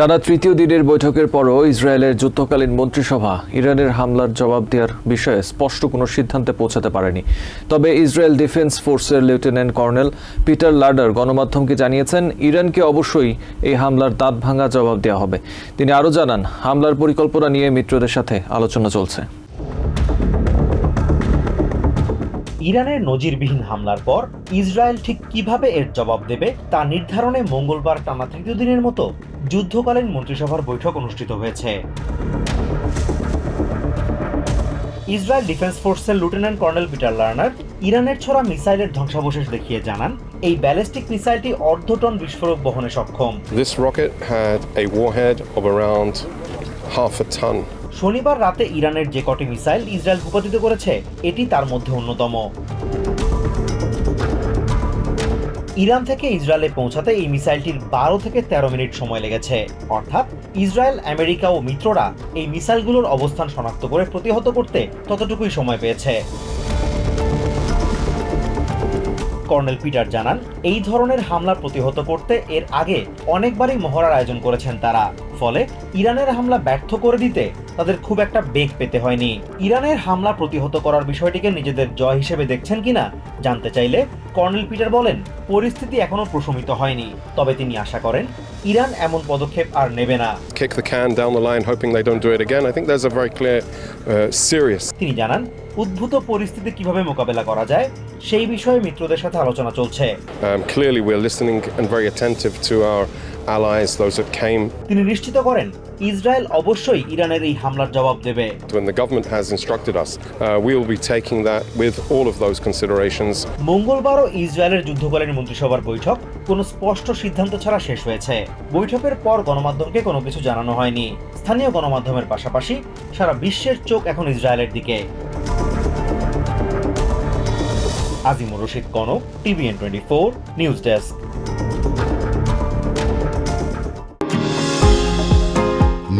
টানা তৃতীয় দিনের বৈঠকের পরও ইসরায়েলের যুদ্ধকালীন মন্ত্রিসভা ইরানের হামলার জবাব দেওয়ার বিষয়ে স্পষ্ট কোনো সিদ্ধান্তে পৌঁছাতে পারেনি। তবে ইসরায়েল ডিফেন্স ফোর্সের লেফটেন্যান্ট কর্নেল পিটার লার্ডার গণমাধ্যমকে জানিয়েছেন, ইরানকে অবশ্যই এই হামলার দাঁত ভাঙা জবাব দেওয়া হবে। তিনি আরও জানান, হামলার পরিকল্পনা নিয়ে মিত্রদের সাথে আলোচনা চলছে। ইরানের নজিরবিহীন হামলার পর ইসরায়েল ঠিক কীভাবে এর জবাব দেবে তা নির্ধারণে মঙ্গলবার টানা তৃতীয় দিনের মতো যুদ্ধকালীন মন্ত্রিসভার বৈঠক অনুষ্ঠিত হয়েছে ইসরায়েল ডিফেন্স ফোর্সের লেফটেন্যান্ট কর্নেল পিটার লার্নার ইরানের ছড়া মিসাইলের ধ্বংসাবশেষ দেখিয়ে জানান, এই ব্যালিস্টিক মিসাইলটি অর্ধ টন বিস্ফোরক বহনে সক্ষম This rocket had a warhead of around half a ton. শনিবার রাতে ইরানের যে কটি মিসাইল ইসরায়েল ভূপাতিত করেছে, এটি তার মধ্যে অন্যতম। ইরান থেকে ইসরায়েলে পৌঁছাতে এই মিসাইলটির বারো থেকে তেরো মিনিট সময় লেগেছে। অর্থাৎ ইসরায়েল, আমেরিকা ও মিত্ররা এই মিসাইলগুলোর অবস্থান শনাক্ত করে প্রতিহত করতে ততটুকুই সময় পেয়েছে। কর্নেল পিটার জানান, এই ধরনের হামলা প্রতিহত করতে এর আগে অনেকবারই মহড়ার আয়োজন করেছেন তারা। ফলে ইরানের হামলা ব্যর্থ করে দিতে তাদের খুব একটা বেগ পেতে হয়নি। ইরানের হামলা প্রতিহত করার বিষয়টিকে নিজেদের জয় হিসেবে দেখছেন কিনা জানতে চাইলে কর্নেল পিটার বলেন পরিস্থিতি এখনও প্রশমিত হয়নি তবে তিনি আশা করেন ইরান এমন পদক্ষেপ আর নেবে না। তিনি জানান উদ্ভূত পরিস্থিতি কীভাবে মোকাবেলা করা যায় সেই বিষয়ে মিত্রদের সাথে আলোচনা চলছে। Um, clearly, we're listening and very attentive to our allies, those that came তিনি নিশ্চিত করেন ইসরায়েল অবশ্যই ইরানের এই হামলার জবাব দেবে when the government has instructed us. Uh, we will be taking that with all of those considerations. মঙ্গলবারও ইসরায়েলের যুদ্ধকালীন মন্ত্রিসভার বৈঠক কোনো স্পষ্ট সিদ্ধান্ত ছাড়া শেষ হয়েছে বৈঠকের পর গণমাধ্যমকে কোনো কিছু জানানো হয়নি স্থানীয় গণমাধ্যমের পাশাপাশি সারা বিশ্বের চোখ এখন ইসরায়েলের দিকে Azimur Rashid Konok TVN twenty four news desk